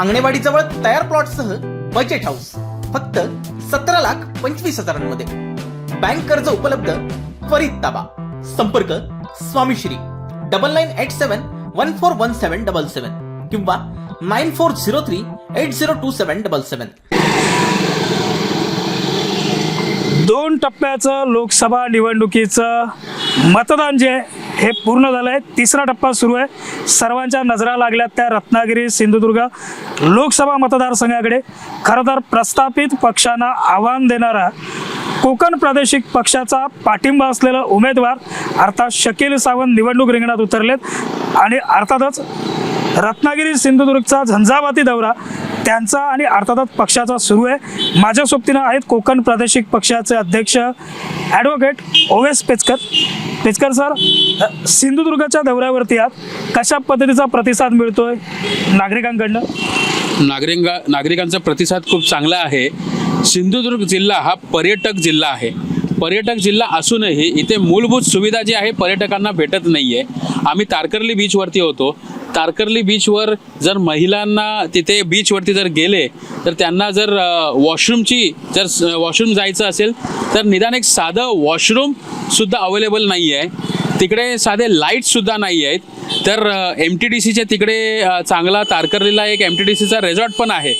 अंगणेवाडीजवळ तयार प्लॉटसह budget house फक्त सतरा लाख पंचवीस हजारांमध्ये. बँक कर्ज उपलब्ध त्वरित ताबा. संपर्क Swamishri double nine eight seven one four one seven double seven किंवा nine four zero three eight zero two seven double seven दोन टप्प्याचं लोकसभा निवडणुकीचं मतदान जे आहे हे पूर्ण झालं आहे. तिसरा टप्पा सुरू आहे. सर्वांच्या नजरा लागल्यात त्या रत्नागिरी सिंधुदुर्ग लोकसभा मतदारसंघाकडे. खरं तर प्रस्थापित पक्षांना आव्हान देणारा कोकण प्रादेशिक पक्षाचा पाठिंबा असलेला उमेदवार अर्थात शकील सावंत निवडणूक रिंगणात उतरलेत. आणि अर्थातच रत्नागिरी सिंधुदुर्गचा झंझावाती दौरा त्यांचा आणि अर्थातच पक्षाचा सुरू आहे. माझ्या सोबतीनं आहेत कोकण प्रादेशिक पक्षाचे अध्यक्ष ॲडव्होकेट ओवेस पेचकर. पेचकर सर सिंधुदुर्गाच्या सिंधुदुर्गच्या दौऱ्यावरती आहात. कशा पद्धतीचा प्रतिसाद मिळतोय नागरिकांकडनं? नागरिका नागरिकांचा प्रतिसाद खूप चांगला आहे. सिंधुदुर्ग जिल्हा हा पर्यटक जिल्हा आहे. पर्यटक जिल्हा असूनही इथे मूलभूत सुविधा जी आहे पर्यटकांना भेटत नाही आहे आम्ही तारकर्ली बीचवरती होतो. तारकर्ली बीचवर जर महिलांना तिथे बीचवरती जर गेले तर त्यांना जर वॉशरूमची जर वॉशरूम जायचं असेल तर निदान एक साधं वॉशरूमसुद्धा अवेलेबल नाही आहे तिकडे साधे लाईटसुद्धा नाही आहेत तर एम टी डी सीच्या तिकडे चांगला तारकर्लीला एक एम टी डी सीचा रेझॉर्ट पण आहे.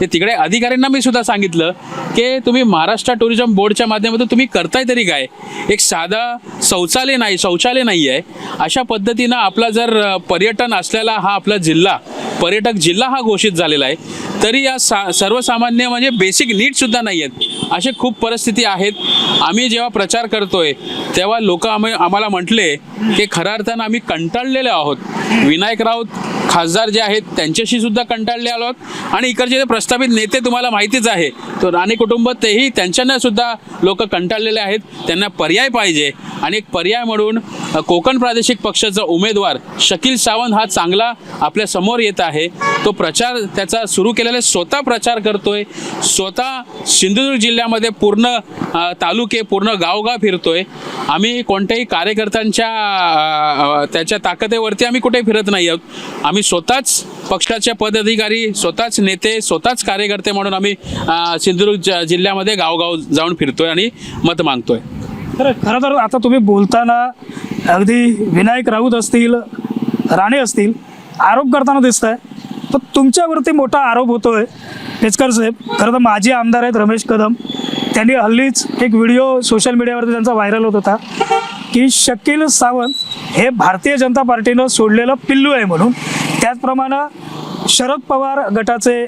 ते तिकडे अधिकाऱ्यांना मी सुद्धा सांगितलं की तुम्ही महाराष्ट्र टुरिझम बोर्डच्या माध्यमातून तुम्ही करताय तरी काय? एक साधा शौचालय नाही शौचालय नाही आहे अशा पद्धतीनं आपला जर पर्यटन असलेला हा आपला जिल्हा पर्यटक जिल्हा हा घोषित झालेला आहे. तरी या सा सर्वसामान्य म्हणजे बेसिक नीडसुद्धा नाही आहेत असे खूप परिस्थिती आहेत. आम्ही जेव्हा प्रचार करतोय तेव्हा लोक आम्ही आम्हाला म्हटले की खऱ्या अर्थानं आम्ही कंटाळलेले आहोत. विनायक राऊत खासदार जे आहेत त्यांच्याशी सुद्धा कंटाळले आलो आहोत. आणि इकडचे जे प्रस्थापित नेते तुम्हाला माहितीच आहे तो राणे कुटुंब तेही त्यांच्यानं सुद्धा लोक कंटाळलेले आहेत. त्यांना पर्याय पाहिजे. आणि एक पर्याय म्हणून कोकण प्रादेशिक पक्षाचा उमेदवार शकील सावंत हा चांगला आपल्यासमोर येत आहे. तो प्रचार त्याचा सुरू केला केलेला स्वतः प्रचार करतोय स्वतः सिंधुदुर्ग जिल्ह्यामध्ये पूर्ण तालुके पूर्ण गावगाव फिरतोय. आम्ही कोणत्याही कार्यकर्त्यांच्या त्याच्या ताकदीवरती आम्ही कुठे फिरत नाही आहोत. आम्ही स्वतःच पक्षाचे पदाधिकारी स्वतःच नेते स्वतःच कार्यकर्ते म्हणून आम्ही सिंधुदुर्ग ज- जिल्ह्यामध्ये गावगाव जाऊन फिरतोय आणि मत मागतोय. तर खरं तर आता तुम्ही बोलताना अगदी विनायक राऊत असतील राणे असतील आरोप करताना दिसत आहे तर तुमच्यावरती मोठा आरोप होतोय. पेचकर साहेब खरं तर माजी आमदार आहेत रमेश कदम. त्यांनी हल्लीच एक व्हिडिओ सोशल मीडियावरती त्यांचा व्हायरल होत होता की शकील सावंत हे भारतीय जनता पार्टीनं सोडलेलं पिल्लू आहे म्हणून. त्याचप्रमाणे शरद पवार गटाचे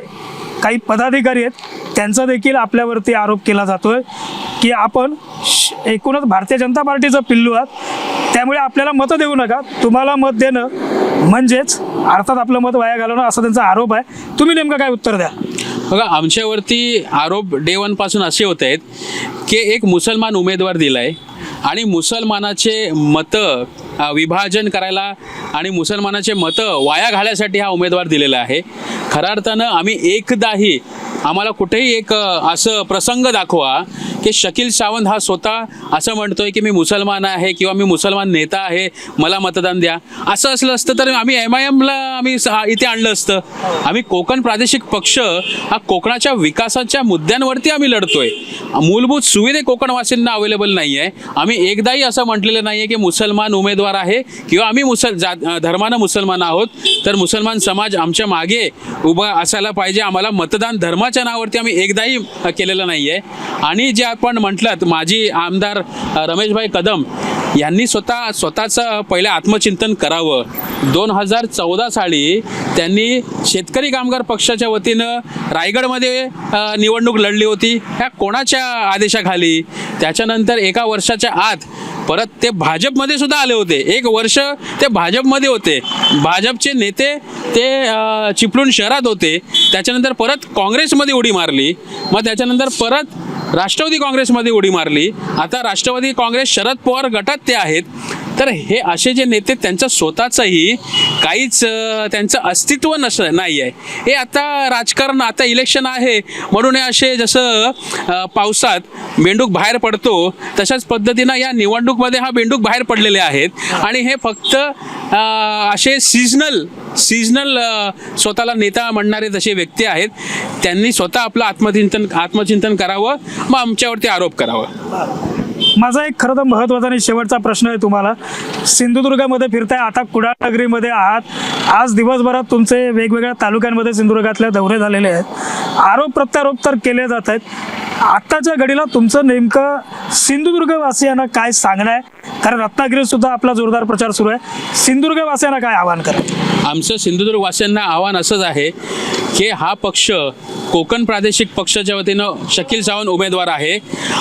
काही पदाधिकारी आहेत त्यांचा देखील आपल्यावरती आरोप केला जातोय की आपण श- एकूणच भारतीय जनता पार्टीचं पिल्लू आहात. त्यामुळे आपल्याला मतं देऊ नका. तुम्हाला मत देणं म्हणजेच अर्थात आपलं मत वाया घालवणं असा त्यांचा आरोप आहे. तुम्ही नेमकं काय उत्तर द्या? बघा आमच्यावरती आरोप डे वनपासून असे होत आहेत की एक मुसलमान उमेदवार दिला आहे आणि मुसलमानाचे मतं विभाजन करायला आणि मुसलमानाचे मतं वाया घालण्यासाठी हा उमेदवार दिलेला आहे. खऱ्या अर्थानं आम्ही एकदाही आम्हाला कुठेही एक असं प्रसंग दाखवा की शकील सावंत हा स्वतः असं म्हणतोय की मी मुसलमान आहे किंवा मी मुसलमान नेता आहे मला मतदान द्या. असं असलं असतं तर आम्ही एम आय एमला आम्ही इथे आणलं असतं. आम्ही कोकण प्रादेशिक पक्ष हा कोकणाच्या विकासाच्या मुद्द्यांवरती आम्ही लढतोय. मूलभूत सुविधे कोकणवासींना अवेलेबल नाही आहे आम्ही एकदाही असं म्हटलेलं नाही आहे की मुसलमान उमेदवार आहे किंवा आम्ही मुसल जात धर्मानं मुसलमान आहोत तर मुसलमान समाज आमच्या मागे उभा असायला पाहिजे. आम्हाला मतदान धर्माच्या नावावरती आम्ही एकदाही केलेलं नाही आहे आणि जे आपण म्हटलं माजी आमदार रमेशभाई कदम यांनी स्वतः स्वतःचं पहिलं आत्मचिंतन करावं. दोन हजार चौदा साली त्यांनी शेतकरी कामगार पक्षाच्या वतीनं रायगडमध्ये निवडणूक लढली होती. ह्या कोणाच्या आदेशाखाली? त्याच्यानंतर एका वर्षाच्या आत परत ते भाजपमध्ये सुद्धा आले होते. एक वर्ष ते भाजपमध्ये होते. भाजपचे नेते ते चिपळूण शहरात होते. त्याच्यानंतर परत काँग्रेसमध्ये उडी मारली. मग त्याच्यानंतर परत राष्ट्रवादी काँग्रेसमध्ये उडी मारली. आता राष्ट्रवादी काँग्रेस शरद पवार गटात ते आहेत. तर हे असे जे नेते त्यांचं स्वतःचंही काहीच त्यांचं अस्तित्व नस नाही आहे हे आता राजकारण आता इलेक्शन आहे. म्हणून हे असे जसं पावसात बेंडूक बाहेर पडतो तशाच पद्धतीनं या निवडणूकमध्ये हा बेंडूक बाहेर पडलेले आहेत. आणि हे फक्त असे सीजनल सीजनल स्वतःला नेता म्हणणारे जसे व्यक्ती आहेत त्यांनी स्वतः आपलं आत्मचिंतन आत्मचिंतन करावं मग आमच्यावरती आरोप करावं. माझा एक खरं तर महत्त्वाचा आणि शेवटचा प्रश्न आहे तुम्हाला. सिंधुदुर्गामध्ये फिरताय आता कुडाळनगरीमध्ये आहात. आज दिवसभरात तुमचे वेगवेगळ्या तालुक्यांमध्ये सिंधुदुर्गातल्या दौरे झालेले आहेत. आरोप प्रत्यारोप तर केले जात आहेत. आत्ताच्या घडीला तुमचं नेमकं सिंधुदुर्गवासियांना काय सांगणं आहे? कारण रत्नागिरीत सुद्धा आपला जोरदार प्रचार सुरू आहे. सिंधुदुर्गवासियांना काय आव्हान करा? आमचं सिंधुदुर्ग वासियांना आव्हान असंच आहे की हा पक्ष कोकण प्रादेशिक पक्षाच्या वतीनं शकील सावंत उमेदवार आहे.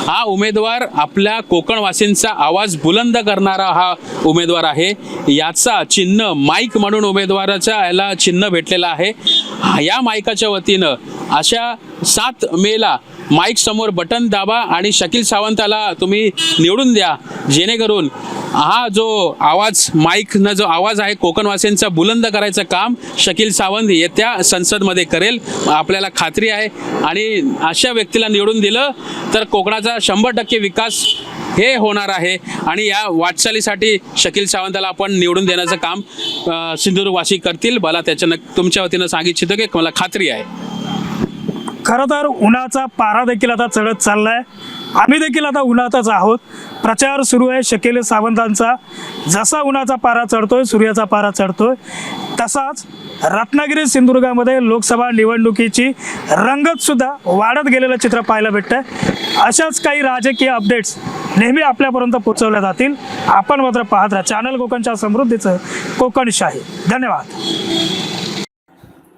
हा उमेदवार आपल्या कोकणवासींचा आवाज बुलंद करणारा हा उमेदवार आहे. याचा चिन्ह माईक म्हणून उमेदवाराच्या याला चिन्ह भेटलेलं आहे. या माईकाच्या वतीनं अशा सात मेला माईक समोर बटन दाबा आणि शकील सावंताला तुम्ही निवडून द्या. जेणेकरून हा जो आवाज माईकनं जो आवाज आहे कोकणवासियांचा बुलंद करायचं काम शकील सावंत येत्या संसदमध्ये करेल. आपल्याला खात्री आहे. आणि अशा व्यक्तीला निवडून दिलं तर कोकणाचा शंभर टक्के विकास हे होणार आहे. आणि या वाटचालीसाठी शकील सावंताला आपण निवडून देण्याचं काम सिंधुदुर्गवासी करतील. मला त्याच्यानं तुमच्या वतीनं सांगितलं इच्छितो की मला खात्री आहे. खरं तर उन्हाचा पारा देखील आता चढत चाललाय. आम्ही देखील आता उन्हातच आहोत. प्रचार सुरू आहे शकेले सावंतांचा. जसा उन्हाचा पारा चढतोय सूर्याचा पारा चढतोय तसाच रत्नागिरी सिंधुदुर्गामध्ये लोकसभा निवडणुकीची रंगतसुद्धा वाढत गेलेलं चित्र पाहायला भेटतं अशाच काही राजकीय अपडेट्स नेहमी आपल्यापर्यंत पोहोचवल्या जातील. आपण मात्र पाहत राहा. चॅनल कोकणच्या समृद्धीचं कोकणशाही. धन्यवाद.